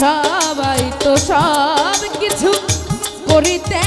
সবাই তো সব কিছু করিতে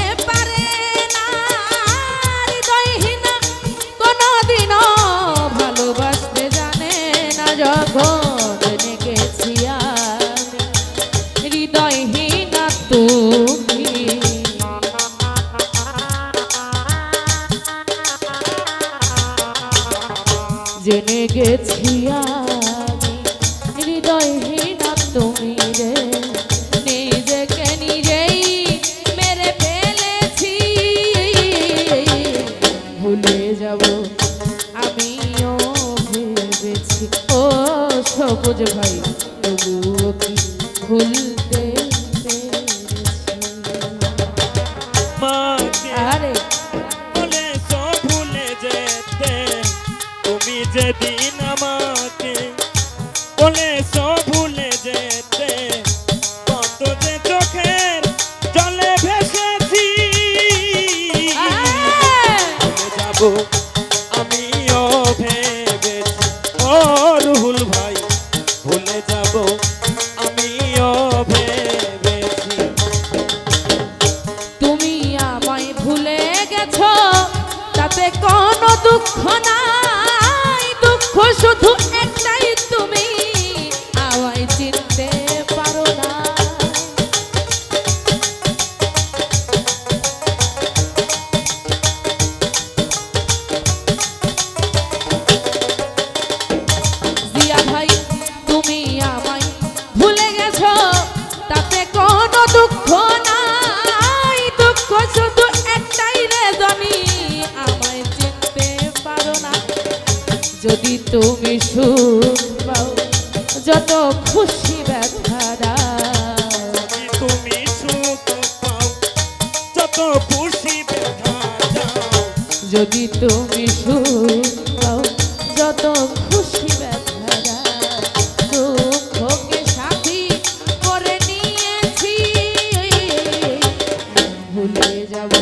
ভুলতে আরে। বলে সব ভুলে যেতে, তুমি যেদিন আমাকে বলে সব ভুলে যেতে, কত যে চোখের যদি তুমি সুখ পাও যত খুশি ব্যথা যদি তুমি সুখ পাও যত খুশি যদি তুমি সুখ পাও যত খুশি ব্যথা দাও। দুঃখকে সাথী করে নিয়েছি ভুলে যাব।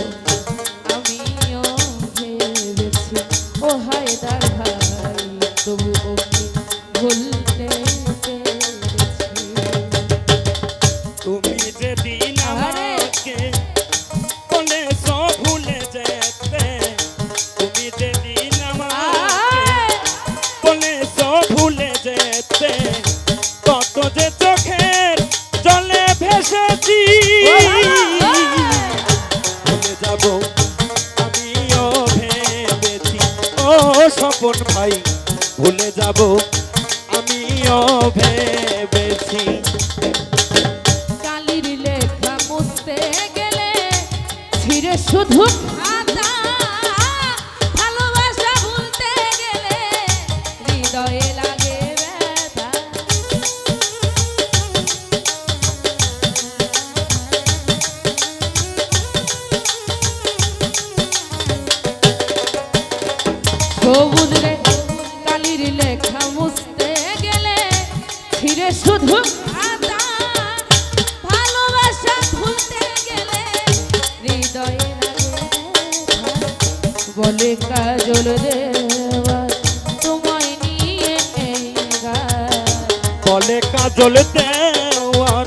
তবু ওকে ভুলতে তুমি যেদিন আমাকে বলে ভুলে যেতে তুমি যেদিন আমাকে আয়! বলে ভুলে যেতে কত যে চোখের জলে ভেসেছি ভুলে যাব আমিও ভেবেছি ও স্বপন ভাই ভুলে যাব। আমিও ভেবেছি। কালির লেখা মুছতে গেলে ছিঁড়ে শুধু খাতা গেলে হৃদয়ে লাগে বলে কাজল দেওয়া তোমায় নিয়ে বলে কাজল দেওয়ার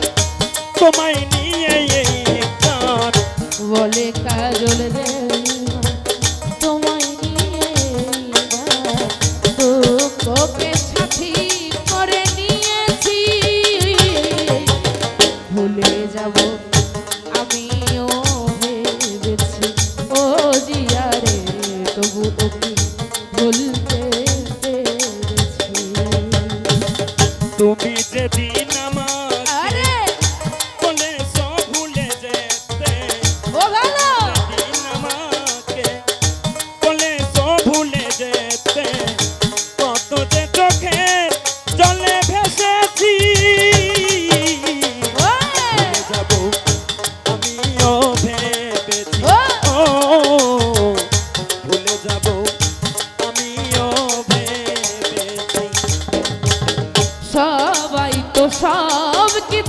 তোমায় Thank you.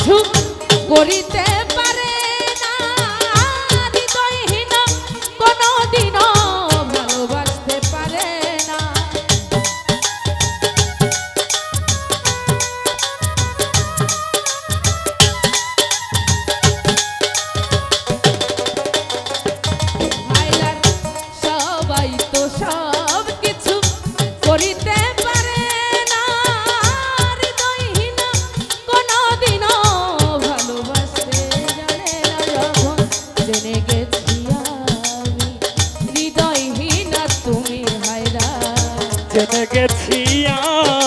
সুখ করিতে রাখিয়া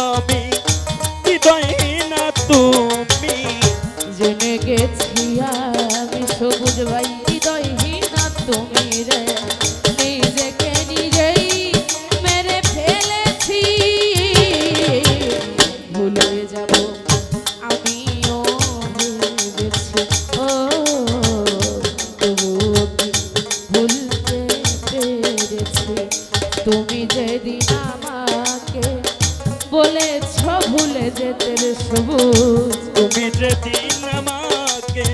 পেরেছ ভুলে যেতে সবুজ। তুমি যেদিন আমাকে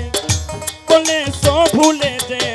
বলেছ ভুলে যেতে